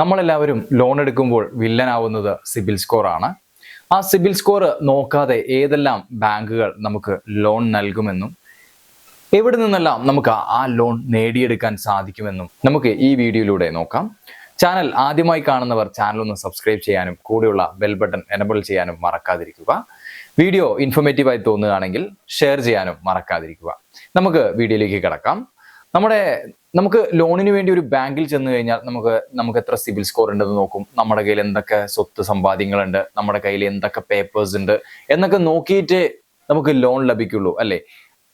നമ്മളെല്ലാവരും ലോൺ എടുക്കുമ്പോൾ വില്ലനാവുന്നത് CIBIL score ആണ്. ആ സിബിൽ സ്കോർ നോക്കാതെ ഏതെല്ലാം ബാങ്കുകൾ നമുക്ക് ലോൺ നൽകുമെന്നും എവിടെ നിന്നെല്ലാം നമുക്ക് ആ ലോൺ നേടിയെടുക്കാൻ സാധിക്കുമെന്നും നമുക്ക് ഈ വീഡിയോയിലൂടെ നോക്കാം. ചാനൽ ആദ്യമായി കാണുന്നവർ ചാനൽ ഒന്ന് സബ്സ്ക്രൈബ് ചെയ്യാനും കൂടെയുള്ള ബെൽ ബട്ടൺ എനബിൾ ചെയ്യാനും മറക്കാതിരിക്കുക. വീഡിയോ ഇൻഫോർമേറ്റീവായി തോന്നുകയാണെങ്കിൽ ഷെയർ ചെയ്യാനും മറക്കാതിരിക്കുക. നമുക്ക് വീഡിയോയിലേക്ക് കിടക്കാം. നമ്മുടെ നമുക്ക് ലോണിന് വേണ്ടി ഒരു ബാങ്കിൽ ചെന്ന് കഴിഞ്ഞാൽ നമുക്ക് നമുക്ക് എത്ര സിബിൽ സ്കോർ ഉണ്ടെന്ന് നോക്കും. നമ്മുടെ കയ്യിൽ എന്തൊക്കെ സ്വത്ത് സമ്പാദ്യങ്ങളുണ്ട് നമ്മുടെ കയ്യിൽ എന്തൊക്കെ പേപ്പേഴ്സ് ഉണ്ട് എന്നൊക്കെ നോക്കിയിട്ട് നമുക്ക് ലോൺ ലഭിക്കുള്ളൂ അല്ലേ?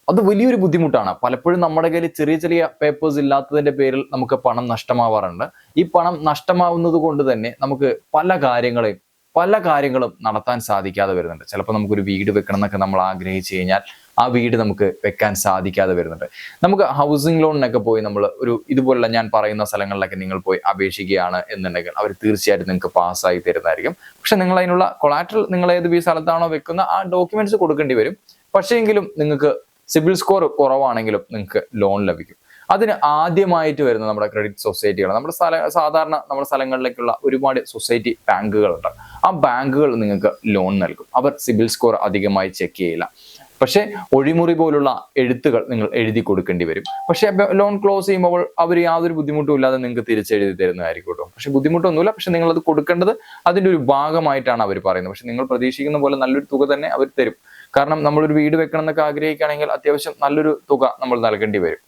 അത് വലിയൊരു ബുദ്ധിമുട്ടാണ്. പലപ്പോഴും നമ്മുടെ കയ്യിൽ ചെറിയ ചെറിയ പേപ്പേഴ്സ് ഇല്ലാത്തതിന്റെ പേരിൽ നമുക്ക് പണം നഷ്ടമാവാറുണ്ട്. ഈ പണം നഷ്ടമാവുന്നത് കൊണ്ട് തന്നെ നമുക്ക് പല കാര്യങ്ങളെയും പല കാര്യങ്ങളും നടത്താൻ സാധിക്കാതെ വരുന്നുണ്ട്. ചിലപ്പോൾ നമുക്കൊരു വീട് വെക്കണം എന്നൊക്കെ നമ്മൾ ആഗ്രഹിച്ചു കഴിഞ്ഞാൽ ആ വീട് നമുക്ക് വെക്കാൻ സാധിക്കാതെ വരുന്നുണ്ട്. നമുക്ക് ഹൗസിംഗ് ലോണിനൊക്കെ പോയി നമ്മൾ ഒരു ഇതുപോലുള്ള ഞാൻ പറയുന്ന സ്ഥലങ്ങളിലൊക്കെ നിങ്ങൾ പോയി അപേക്ഷിക്കുകയാണ് എന്നുണ്ടെങ്കിൽ അവർ തീർച്ചയായിട്ടും നിങ്ങൾക്ക് പാസ്സായി തരുന്നതായിരിക്കും. പക്ഷെ നിങ്ങൾ അതിനുള്ള കൊളാറ്ററൽ നിങ്ങൾ ഏത് സ്ഥലത്താണോ വെക്കുന്ന ആ ഡോക്യുമെന്റ്സ് കൊടുക്കേണ്ടി വരും. പക്ഷേങ്കിലും നിങ്ങൾക്ക് സിബിൽ സ്കോർ കുറവാണെങ്കിലും നിങ്ങൾക്ക് ലോൺ ലഭിക്കും. അതിന് ആദ്യമായിട്ട് വരുന്ന നമ്മുടെ ക്രെഡിറ്റ് സൊസൈറ്റികൾ നമ്മുടെ സ്ഥല സാധാരണ നമ്മുടെ സ്ഥലങ്ങളിലേക്കുള്ള ഒരുപാട് സൊസൈറ്റി ബാങ്കുകളുണ്ട് ആ ബാങ്കുകൾ നിങ്ങൾക്ക് ലോൺ നൽകും. അവർ സിബിൽ സ്കോർ അധികമായി ചെക്ക് ചെയ്യില്ല. പക്ഷേ ഒഴിമുറി പോലുള്ള എഴുത്തുകൾ നിങ്ങൾ എഴുതി കൊടുക്കേണ്ടി വരും. പക്ഷേ ലോൺ ക്ലോസ് ചെയ്യുമ്പോൾ അവർ യാതൊരു ബുദ്ധിമുട്ടും ഇല്ലാതെ നിങ്ങൾക്ക് തിരിച്ചെഴുതി തരുന്നതായിരിക്കും കേട്ടോ പക്ഷെ ബുദ്ധിമുട്ടൊന്നുമില്ല. പക്ഷെ നിങ്ങൾ അത് കൊടുക്കേണ്ടത് അതിന്റെ ഒരു ഭാഗമായിട്ടാണ് അവർ പറയുന്നത്. പക്ഷെ നിങ്ങൾ പ്രതീക്ഷിക്കുന്ന പോലെ നല്ലൊരു തുക തന്നെ അവർ തരും. കാരണം നമ്മളൊരു വീട് വെക്കണം എന്നൊക്കെ ആഗ്രഹിക്കുകയാണെങ്കിൽ അത്യാവശ്യം നല്ലൊരു തുക നമ്മൾ നൽകേണ്ടി വരും.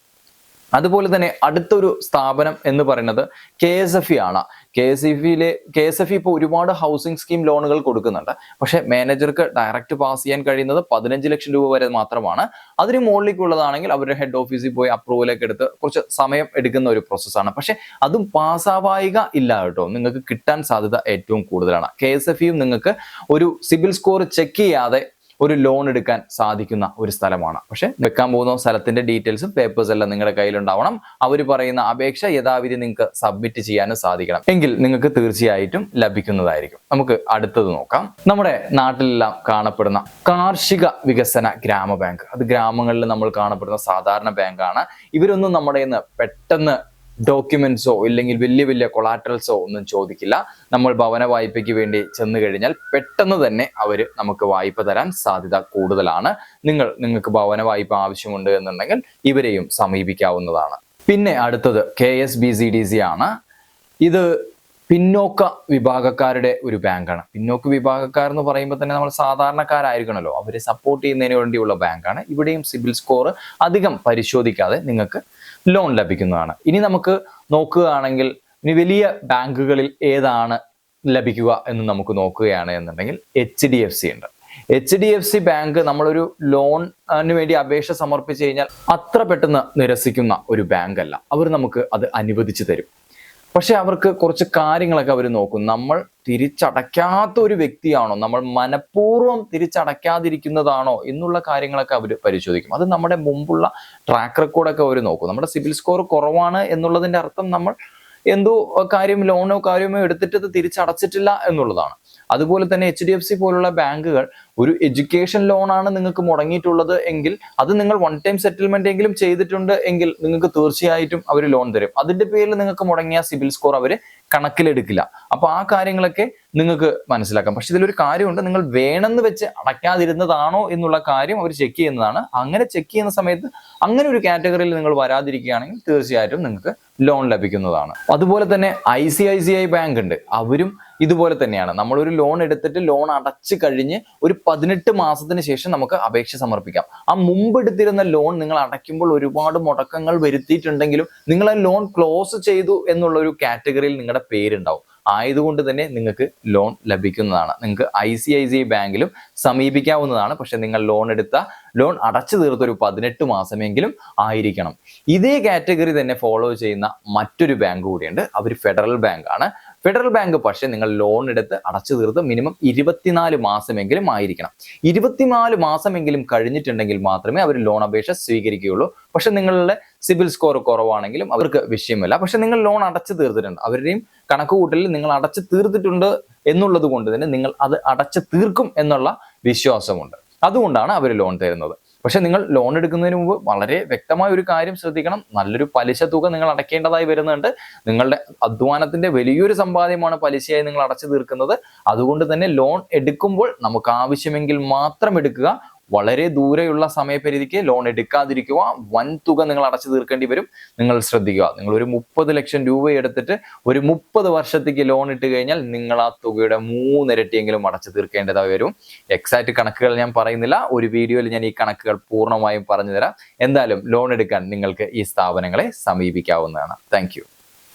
അതുപോലെ തന്നെ അടുത്തൊരു സ്ഥാപനം എന്ന് പറയുന്നത് കെ എസ് എഫ് ഇ ആണ്. കെ എസ് എഫ് ഇയിലെ കെ എസ് എഫ് ഇ ഇപ്പോൾ ഒരുപാട് ഹൗസിംഗ് സ്കീം ലോണുകൾ കൊടുക്കുന്നുണ്ട്. പക്ഷെ മാനേജർക്ക് ഡയറക്റ്റ് പാസ് ചെയ്യാൻ കഴിയുന്നത് പതിനഞ്ച് ലക്ഷം രൂപ വരെ മാത്രമാണ്. അതിന് മുകളിലേക്കുള്ളതാണെങ്കിൽ അവരുടെ ഹെഡ് ഓഫീസിൽ പോയി അപ്രൂവലൊക്കെ എടുത്ത് കുറച്ച് സമയം എടുക്കുന്ന ഒരു പ്രോസസ്സാണ് പക്ഷെ അതും പാസ്സാവായിക ഇല്ല കേട്ടോ. നിങ്ങൾക്ക് കിട്ടാൻ സാധ്യത ഏറ്റവും കൂടുതലാണ്. കെ എസ് എഫ് ഇയും നിങ്ങൾക്ക് ഒരു സിബിൽ സ്കോർ ചെക്ക് ചെയ്യാതെ ഒരു ലോൺ എടുക്കാൻ സാധിക്കുന്ന ഒരു സ്ഥലമാണ്. പക്ഷെ വെക്കാൻ പോകുന്ന സ്ഥലത്തിന്റെ ഡീറ്റെയിൽസും പേപ്പേഴ്സ് എല്ലാം നിങ്ങളുടെ കയ്യിലുണ്ടാവണം. അവർ പറയുന്ന അപേക്ഷ യഥാവിധി നിങ്ങൾക്ക് സബ്മിറ്റ് ചെയ്യാനും സാധിക്കണം. എങ്കിൽ നിങ്ങൾക്ക് തീർച്ചയായിട്ടും ലഭിക്കുന്നതായിരിക്കും. നമുക്ക് അടുത്തത് നോക്കാം. നമ്മുടെ നാട്ടിലെല്ലാം കാണപ്പെടുന്ന കാർഷിക വികസന ഗ്രാമ ബാങ്ക് അത് ഗ്രാമങ്ങളിൽ നമ്മൾ കാണപ്പെടുന്ന സാധാരണ ബാങ്കാണ് ഇവരൊന്നും നമ്മുടെ പെട്ടെന്ന് ഡോക്യുമെന്റ്സോ ഇല്ലെങ്കിൽ വലിയ വലിയ കൊളാറ്ററൽസോ ഒന്നും ചോദിക്കില്ല. നമ്മൾ ഭവന വായ്പയ്ക്ക് വേണ്ടി ചെന്ന് കഴിഞ്ഞാൽ പെട്ടെന്ന് തന്നെ അവർ നമുക്ക് വായ്പ തരാൻ സാധ്യത കൂടുതലാണ്. നിങ്ങൾ നിങ്ങൾക്ക് ഭവന വായ്പ ആവശ്യമുണ്ട് എന്നുണ്ടെങ്കിൽ ഇവരെയും സമീപിക്കാവുന്നതാണ്. പിന്നെ അടുത്തത് K S B C D C ആണ്. ഇത് പിന്നോക്ക വിഭാഗക്കാരുടെ ഒരു ബാങ്കാണ്. പിന്നോക്ക വിഭാഗക്കാർ എന്ന് പറയുമ്പോൾ തന്നെ നമ്മൾ സാധാരണക്കാരായിരിക്കണമല്ലോ അവരെ സപ്പോർട്ട് ചെയ്യുന്നതിന് വേണ്ടിയുള്ള ബാങ്കാണ്. ഇവിടെയും സിബിൽ സ്കോർ അധികം പരിശോധിക്കാതെ നിങ്ങൾക്ക് ലോൺ ലഭിക്കുന്നതാണ്. ഇനി നമുക്ക് നോക്കുകയാണെങ്കിൽ ഇനി വലിയ ബാങ്കുകളിൽ ഏതാണ് ലഭിക്കുക എന്ന് നമുക്ക് നോക്കുകയാണ് എന്നുണ്ടെങ്കിൽ എച്ച് ഡി എഫ് സി ഉണ്ട്. H D F C bank നമ്മളൊരു ലോണിന് വേണ്ടി അപേക്ഷ സമർപ്പിച്ചു കഴിഞ്ഞാൽ അത്ര പെട്ടെന്ന് നിരസിക്കുന്ന ഒരു ബാങ്ക് അല്ല അവർ നമുക്ക് അത് അനുവദിച്ചു തരും. പക്ഷെ അവർക്ക് കുറച്ച് കാര്യങ്ങളൊക്കെ അവർ നോക്കും. നമ്മൾ തിരിച്ചടയ്ക്കാത്ത ഒരു വ്യക്തിയാണോ? നമ്മൾ മനഃപൂർവം തിരിച്ചടയ്ക്കാതിരിക്കുന്നതാണോ എന്നുള്ള കാര്യങ്ങളൊക്കെ അവർ പരിശോധിക്കും. അത് നമ്മുടെ മുമ്പുള്ള ട്രാക്ക് റെക്കോർഡൊക്കെ അവർ നോക്കും. നമ്മുടെ സിബിൽ സ്കോർ കുറവാണ് എന്നുള്ളതിന്റെ അർത്ഥം നമ്മൾ എന്തോ കാര്യം ലോണോ കാര്യമോ എടുത്തിട്ട് തിരിച്ചടച്ചിട്ടില്ല എന്നുള്ളതാണ്. അതുപോലെ തന്നെ എച്ച് ഡി എഫ് സി പോലുള്ള ബാങ്കുകൾ ഒരു എഡ്യൂക്കേഷൻ ലോണാണ് നിങ്ങൾക്ക് മുടങ്ങിയിട്ടുള്ളത് എങ്കിൽ അത് നിങ്ങൾ വൺ ടൈം സെറ്റിൽമെന്റ് എങ്കിലും ചെയ്തിട്ടുണ്ട് എങ്കിൽ നിങ്ങൾക്ക് തീർച്ചയായിട്ടും അവർ ലോൺ തരും. അതിന്റെ പേരിൽ നിങ്ങൾക്ക് മുടങ്ങിയ സിബിൽ സ്കോർ അവർ കണക്കിലെടുക്കില്ല. അപ്പൊ ആ കാര്യങ്ങളൊക്കെ നിങ്ങൾക്ക് മനസ്സിലാക്കാം. പക്ഷെ ഇതിലൊരു കാര്യമുണ്ട്. നിങ്ങൾ വേണമെന്ന് വെച്ച് അടയ്ക്കാതിരുന്നതാണോ എന്നുള്ള കാര്യം അവർ ചെക്ക് ചെയ്യുന്നതാണ്. അങ്ങനെ ചെക്ക് ചെയ്യുന്ന സമയത്ത് അങ്ങനെ ഒരു കാറ്റഗറിയിൽ നിങ്ങൾ വരാതിരിക്കുകയാണെങ്കിൽ തീർച്ചയായിട്ടും നിങ്ങൾക്ക് ലോൺ ലഭിക്കുന്നതാണ്. അതുപോലെ തന്നെ I C I C I bank ഉണ്ട്. അവരും ഇതുപോലെ തന്നെയാണ്. നമ്മളൊരു ലോൺ എടുത്തിട്ട് ലോൺ അടച്ചു കഴിഞ്ഞ് ഒരു പതിനെട്ട് മാസത്തിന് ശേഷം നമുക്ക് അപേക്ഷ സമർപ്പിക്കാം. ആ മുമ്പ് എടുത്തിരുന്ന ലോൺ നിങ്ങൾ അടയ്ക്കുമ്പോൾ ഒരുപാട് മുടക്കങ്ങൾ വരുത്തിയിട്ടുണ്ടെങ്കിലും നിങ്ങൾ ആ ലോൺ ക്ലോസ് ചെയ്തു എന്നുള്ള ഒരു കാറ്റഗറിയിൽ നിങ്ങളുടെ പേരുണ്ടാവും. ആയതുകൊണ്ട് തന്നെ നിങ്ങൾക്ക് ലോൺ ലഭിക്കുന്നതാണ്. നിങ്ങൾക്ക് ഐ സി ഐ സി ബാങ്കിലും സമീപിക്കാവുന്നതാണ്. പക്ഷെ നിങ്ങൾ ലോൺ എടുത്ത ലോൺ അടച്ചു തീർത്ത ഒരു പതിനെട്ട് മാസമെങ്കിലും ആയിരിക്കണം. ഇതേ കാറ്റഗറി തന്നെ ഫോളോ ചെയ്യുന്ന മറ്റൊരു ബാങ്ക് കൂടിയുണ്ട്. അവർ ഫെഡറൽ ബാങ്ക് ആണ്. ഫെഡറൽ ബാങ്ക് പക്ഷേ നിങ്ങൾ ലോൺ എടുത്ത് അടച്ചു തീർത്ത് മിനിമം ഇരുപത്തിനാല് മാസമെങ്കിലും ആയിരിക്കണം. ഇരുപത്തിനാല് മാസമെങ്കിലും കഴിഞ്ഞിട്ടുണ്ടെങ്കിൽ മാത്രമേ അവർ ലോൺ അപേക്ഷ സ്വീകരിക്കുകയുള്ളൂ. പക്ഷെ നിങ്ങളുടെ സിബിൽ സ്കോർ കുറവാണെങ്കിലും അവർക്ക് വിഷയമല്ല. പക്ഷെ നിങ്ങൾ ലോൺ അടച്ചു തീർത്തിട്ടുണ്ട്. അവരുടെയും കണക്ക് കൂട്ടലിൽ നിങ്ങൾ അടച്ചു തീർത്തിട്ടുണ്ട് എന്നുള്ളത് കൊണ്ട് തന്നെ നിങ്ങൾ അത് അടച്ചു തീർക്കും എന്നുള്ള വിശ്വാസമുണ്ട്. അതുകൊണ്ടാണ് അവർ ലോൺ തരുന്നത്. പക്ഷെ നിങ്ങൾ ലോൺ എടുക്കുന്നതിന് മുമ്പ് വളരെ വ്യക്തമായ ഒരു കാര്യം ശ്രദ്ധിക്കണം. നല്ലൊരു പലിശ തുക നിങ്ങൾ അടയ്ക്കേണ്ടതായി വരുന്നുണ്ട്. നിങ്ങളുടെ അധ്വാനത്തിന്റെ വലിയൊരു സമ്പാദ്യമാണ് പലിശയായി നിങ്ങൾ അടച്ചു തീർക്കുന്നത്. അതുകൊണ്ട് തന്നെ ലോൺ എടുക്കുമ്പോൾ നമുക്ക് ആവശ്യമെങ്കിൽ മാത്രം എടുക്കുക. വളരെ ദൂരെയുള്ള സമയപരിധിക്ക് ലോൺ എടുക്കാതിരിക്കുക. വൻ തുക നിങ്ങൾ അടച്ചു തീർക്കേണ്ടി വരും. നിങ്ങൾ ശ്രദ്ധിക്കുക. നിങ്ങൾ ഒരു മുപ്പത് ലക്ഷം രൂപ എടുത്തിട്ട് ഒരു മുപ്പത് വർഷത്തേക്ക് ലോൺ ഇട്ട് കഴിഞ്ഞാൽ നിങ്ങൾ ആ തുകയുടെ മൂന്നിരട്ടിയെങ്കിലും അടച്ചു തീർക്കേണ്ടതായി വരും. എക്സാക്ട് കണക്കുകൾ ഞാൻ പറയുന്നില്ല. ഒരു വീഡിയോയിൽ ഞാൻ ഈ കണക്കുകൾ പൂർണമായും പറഞ്ഞു തരാം. എന്തായാലും ലോൺ എടുക്കാൻ നിങ്ങൾക്ക് ഈ സ്ഥാപനങ്ങളെ സമീപിക്കാവുന്നതാണ്. താങ്ക്